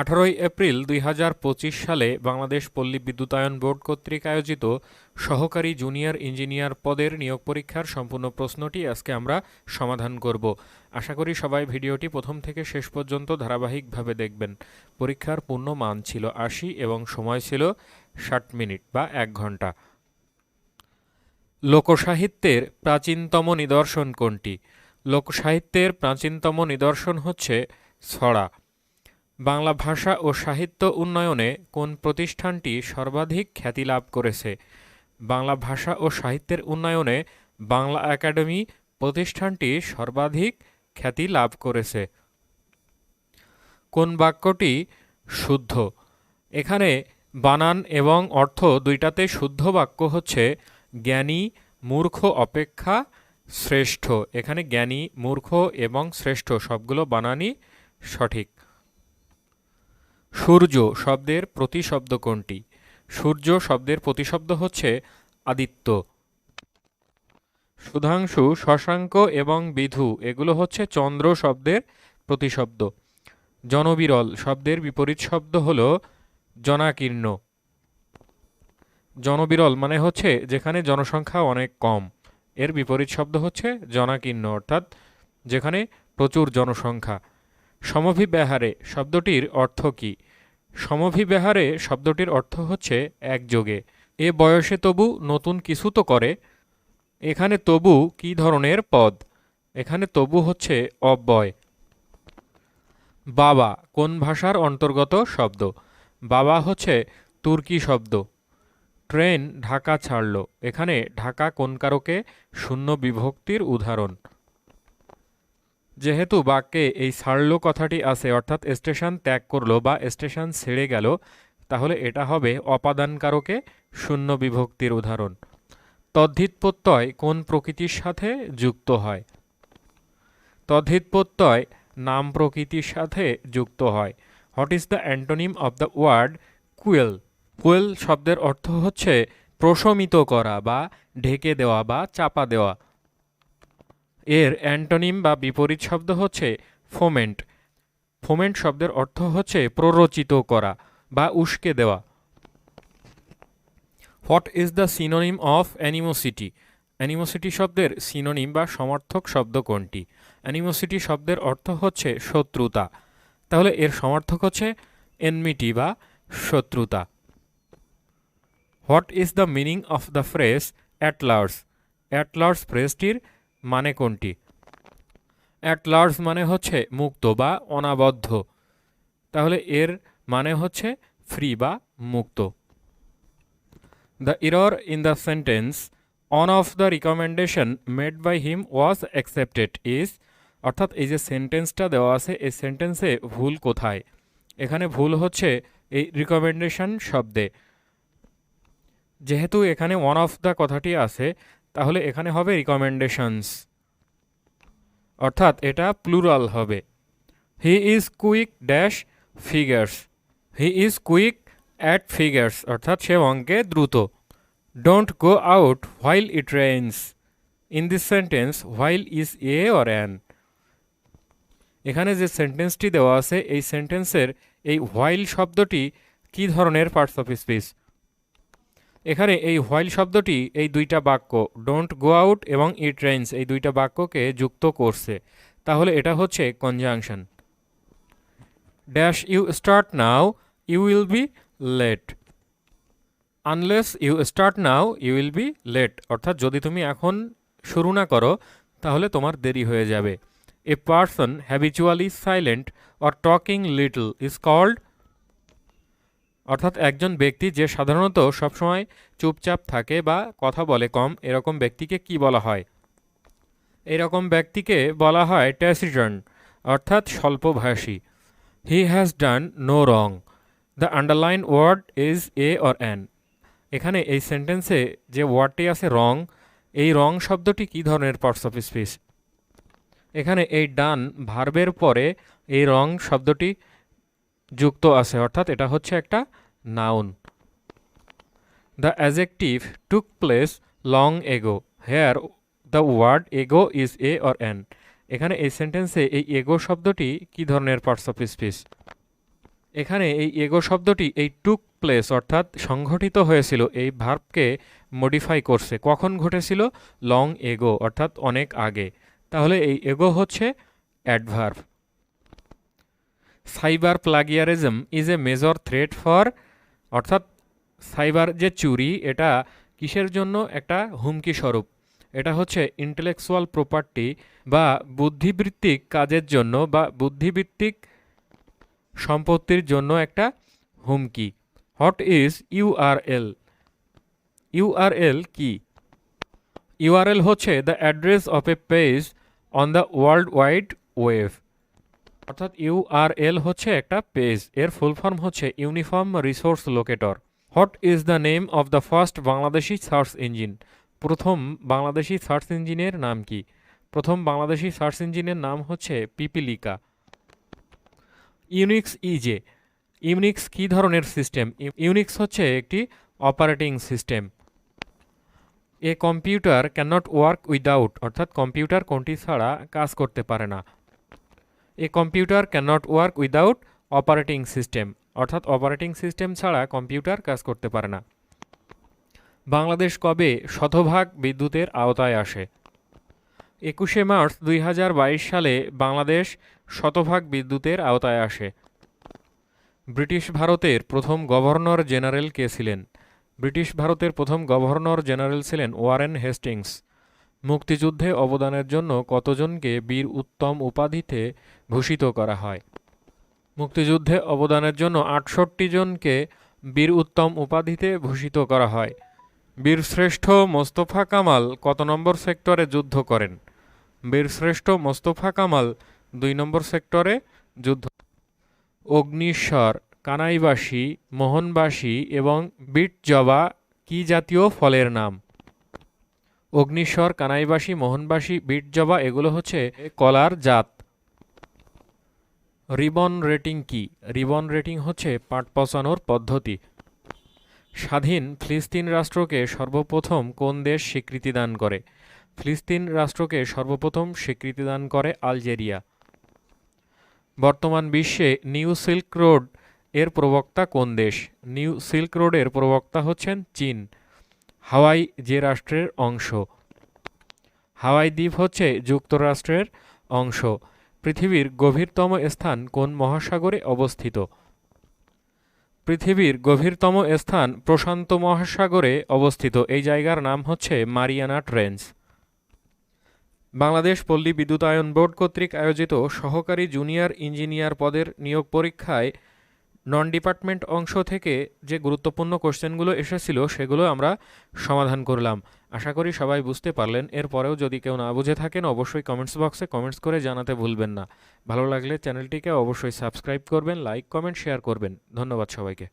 আঠারোই এপ্রিল দুই হাজার পঁচিশ সালে বাংলাদেশ পল্লী বিদ্যুতায়ন বোর্ড কর্তৃক আয়োজিত সহকারী জুনিয়র ইঞ্জিনিয়ার পদের নিয়োগ পরীক্ষার সম্পূর্ণ প্রশ্নটি আজকে আমরা সমাধান করব। আশা করি সবাই ভিডিওটি প্রথম থেকে শেষ পর্যন্ত ধারাবাহিকভাবে দেখবেন। পরীক্ষার পূর্ণ মান ছিল আশি এবং সময় ছিল ষাট মিনিট বা এক ঘণ্টা। লোকসাহিত্যের প্রাচীনতম নিদর্শন কোনটি? লোকসাহিত্যের প্রাচীনতম নিদর্শন হচ্ছে ছড়া। বাংলা ভাষা ও সাহিত্য উন্নয়নে কোন প্রতিষ্ঠানটি সর্বাধিক খ্যাতি লাভ করেছে? বাংলা ভাষা ও সাহিত্যের উন্নয়নে বাংলা একাডেমি প্রতিষ্ঠানটি সর্বাধিক খ্যাতি লাভ করেছে। কোন বাক্যটি শুদ্ধ? এখানে বানান এবং অর্থ দুইটাতে শুদ্ধ বাক্য হচ্ছে জ্ঞানী, মূর্খ, অপেক্ষা, শ্রেষ্ঠ। এখানে জ্ঞানী, মূর্খ এবং শ্রেষ্ঠ সবগুলো বানানই সঠিক। সূর্য শব্দের প্রতিশব্দ কোনটি? সূর্য শব্দের প্রতিশব্দ হচ্ছে আদিত্য। সুধাংশু, শশাঙ্ক এবং বিধু, এগুলো হচ্ছে চন্দ্র শব্দের প্রতিশব্দ। জনবিরল শব্দের বিপরীত শব্দ হল জনাকীর্ণ। জনবিরল মানে হচ্ছে যেখানে জনসংখ্যা অনেক কম। এর বিপরীত শব্দ হচ্ছে জনাকীর্ণ, অর্থাৎ যেখানে প্রচুর জনসংখ্যা। সমভিব্যাহারে শব্দটির অর্থ কী? সমভিব্যাহারে শব্দটির অর্থ হচ্ছে একযোগে। এ বয়সে তবু নতুন কিছু তো করে। এখানে তবু কি ধরনের পদ? এখানে তবু হচ্ছে অব্যয়। বাবা কোন ভাষার অন্তর্গত শব্দ? বাবা হচ্ছে তুর্কি শব্দ। ট্রেন ঢাকা ছাড়ল। এখানে ঢাকা কোন কারকে? শূন্য বিভক্তির উদাহরণ। যেহেতু বাক্যে এই ছাড়ল কথাটি আছে, অর্থাৎ স্টেশন ত্যাগ করল বা স্টেশন ছেড়ে গেল, তাহলে এটা হবে অপাদানকারকে শূন্য বিভক্তির উদাহরণ। তদ্ধিত প্রত্যয় কোন প্রকৃতির সাথে যুক্ত হয়? তদ্ধিত প্রত্যয় নাম প্রকৃতির সাথে যুক্ত হয়। What is the antonym of the word quell? Quell শব্দের অর্থ হচ্ছে প্রশমিত করা বা ঢেকে দেওয়া বা চাপা দেওয়া। এর অ্যান্টোনিম বা বিপরীত শব্দ হচ্ছে ফোমেন্ট। ফোমেন্ট শব্দের অর্থ হচ্ছে প্ররোচিত করা বা উস্কে দেওয়া। What is the synonym of animosity? Animosity শব্দের সিনোনিম বা সমর্থক শব্দ কোনটি? অ্যানিমোসিটি শব্দের অর্থ হচ্ছে শত্রুতা। তাহলে এর সমর্থক হচ্ছে এনমিটি বা শত্রুতা। What is the meaning of the phrase at large? At large at ফ্রেসটির মানে কোনটি? অ্যাট লার্জ মানে হচ্ছে মুক্ত বা অনাবদ্ধ। তাহলে এর মানে হচ্ছে ফ্রি বা মুক্ত। The error in the sentence one of the recommendation made by him was accepted is অর্থাৎ এই যে সেন্টেন্সটা দেওয়া আছে, এই সেন্টেন্সে ভুল কোথায়? এখানে ভুল হচ্ছে এই রিকমেন্ডেশন শব্দে। যেহেতু এখানে ওয়ান অফ দ্য কথাটি আছে তাহলে এখানে হবে রিকমেন্ডেশনস অর্থাৎ এটা প্লুরাল হবে। He is quick dash figures he is quick at figures অর্থাৎ সে অঙ্কে দ্রুত। Don't go out while it rains in this sentence while is a or an এখানে যে সেন্টেন্সটি দেওয়া আছে, এই সেন্টেন্সের এই হোয়াইল শব্দটি কী ধরনের পার্টস অফ স্পিচ এখানে এই হোয়াইল শব্দটি এই দুইটা বাক্য ডোন্ট গো আউট এবং ইট রেইনস এই দুইটা বাক্যকে যুক্ত করছে। তাহলে এটা হচ্ছে conjunction dash you start now you will be late unless you start now you will be late অর্থাৎ যদি তুমি এখন শুরু না করো, তাহলে তোমার দেরি হয়ে যাবে। A person habitually silent or talking little is called অর্থাৎ একজন ব্যক্তি যে সাধারণত সবসময় চুপচাপ থাকে বা কথা বলে কম, এরকম ব্যক্তিকে কি বলা হয়? এরকম ব্যক্তিকে বলা হয় ট্যাসিটন অর্থাৎ স্বল্পভাষী। He has done no wrong the underline word is a or an এখানে এই সেন্টেন্সে যে ওয়ার্ডটি আছে রং এই রং শব্দটি কী ধরনের পার্টস অফ স্পিচ এখানে এই ডান ভার্বের পরে এই রং শব্দটি যুক্ত আছে, অর্থাৎ এটা হচ্ছে একটা noun the adjective took place long ago here the word ago is a or an এখানে এই সেন্টেন্সে এই এগো শব্দটি কি ধরনের পার্টস অফ স্পিচ এখানে এই এগো শব্দটি এই টুক প্লেস অর্থাৎ সংঘটিত হয়েছিল, এই ভার্বকে মডিফাই করছে। কখন ঘটেছিল? লং এগো অর্থাৎ অনেক আগে। তাহলে এই এগো হচ্ছে adverb cyber plagiarism is a major threat for অর্থাৎ সাইবার যে চুরি, এটা কিসের জন্য? একটা হুমকি স্বরূপ। এটা হচ্ছে ইন্টেলেকচুয়াল প্রপার্টি বা বুদ্ধিবৃত্তিক কাজের জন্য বা বুদ্ধিবৃত্তিক সম্পত্তির জন্য একটা হুমকি। হোয়াট ইজ ইউআরএল ইউআরএল কি? ইউআরএল হচ্ছে the address of a page on the world wide web অর্থাৎ ইউআরএল হচ্ছে একটা পেজ। এর ফুল ফর্ম হচ্ছে uniform resource locator. What is the name of the first Bangladeshi search engine? প্রথম Bangladeshi search ইঞ্জিনের নাম কি? প্রথম বাংলাদেশি সার্চ ইঞ্জিনের নাম হচ্ছে পিপিলিকা। ইউনিক্স ইজে ইউনিক্স কী ধরনের সিস্টেম? ইউনিক্স হচ্ছে একটি operating system. A computer cannot work without, অর্থাৎ কম্পিউটার কোনটি ছাড়া কাজ করতে পারে না। A computer cannot work without operating system অর্থাৎ অপারেটিং সিস্টেম ছাড়া কম্পিউটার কাজ করতে পারে না। বাংলাদেশ কবে শতভাগ বিদ্যুতের আওতায় আসে? একুশে মার্চ দুই হাজার বাইশ সালে বাংলাদেশ শতভাগ বিদ্যুতের আওতায় আসে। ব্রিটিশ ভারতের প্রথম গভর্নর জেনারেল কে ছিলেন? ব্রিটিশ ভারতের প্রথম গভর্নর জেনারেল ছিলেন ওয়ারেন হেস্টিংস। মুক্তিযুদ্ধে অবদানের জন্য কতজনকে বীর উত্তম উপাধিতে ভূষিত করা হয়? মুক্তিযুদ্ধে অবদানের জন্য আটষট্টি জনকে বীর উত্তম উপাধিতে ভূষিত করা হয়। বীরশ্রেষ্ঠ মোস্তফা কামাল কত নম্বর সেক্টরে যুদ্ধ করেন? বীরশ্রেষ্ঠ মোস্তফা কামাল দুই নম্বর সেক্টরে যুদ্ধ অগ্নিশ্বর, কানাইবাসী, মোহনবাসী এবং বিট জবা কি জাতীয় ফলের নাম? অগ্নিশ্বর কানাইবাসী, মোহনবাসী বিট জবা এগুলো হচ্ছে কলার জাত। রিবন রেটিং কি? রিবন রেটিং হচ্ছে পাট পচানোর পদ্ধতি। স্বাধীন ফিলিস্তিন রাষ্ট্রকে সর্বপ্রথম কোন দেশ স্বীকৃতি দান করে? ফিলিস্তিন রাষ্ট্রকে সর্বপ্রথম স্বীকৃতি দান করে আলজেরিয়া। বর্তমান বিশ্বে নিউ সিল্ক রোডের প্রবক্তা কোন দেশ? নিউ সিল্ক রোডের প্রবক্তা হচ্ছেন চীন। হাওয়াই যে রাষ্ট্রের অংশ। হাওয়াই দ্বীপ হচ্ছে যুক্তরাষ্ট্রের অংশ। পৃথিবীর গভীরতম স্থান কোন মহাসাগরে অবস্থিত? পৃথিবীর গভীরতম স্থান প্রশান্ত মহাসাগরে অবস্থিত। এই জায়গার নাম হচ্ছে মারিয়ানা ট্রেঞ্চ বাংলাদেশ পল্লী বিদ্যুতায়ন বোর্ড কর্তৃক আয়োজিত সহকারী জুনিয়র ইঞ্জিনিয়ার পদের নিয়োগ পরীক্ষায় নন ডিপার্টমেন্ট অংশ থেকে যে গুরুত্বপূর্ণ কোশ্চেনগুলো এসেছিল সেগুলো আমরা সমাধান করলাম। আশা করি সবাই বুঝতে পারলেন। এরপরেও যদি কেউ না বুঝে থাকেন, অবশ্যই কমেন্টস বক্সে কমেন্টস করে জানাতে ভুলবেন না। ভালো লাগলে চ্যানেলটিকে অবশ্যই সাবস্ক্রাইব করবেন, লাইক, কমেন্ট, শেয়ার করবেন। ধন্যবাদ সবাইকে।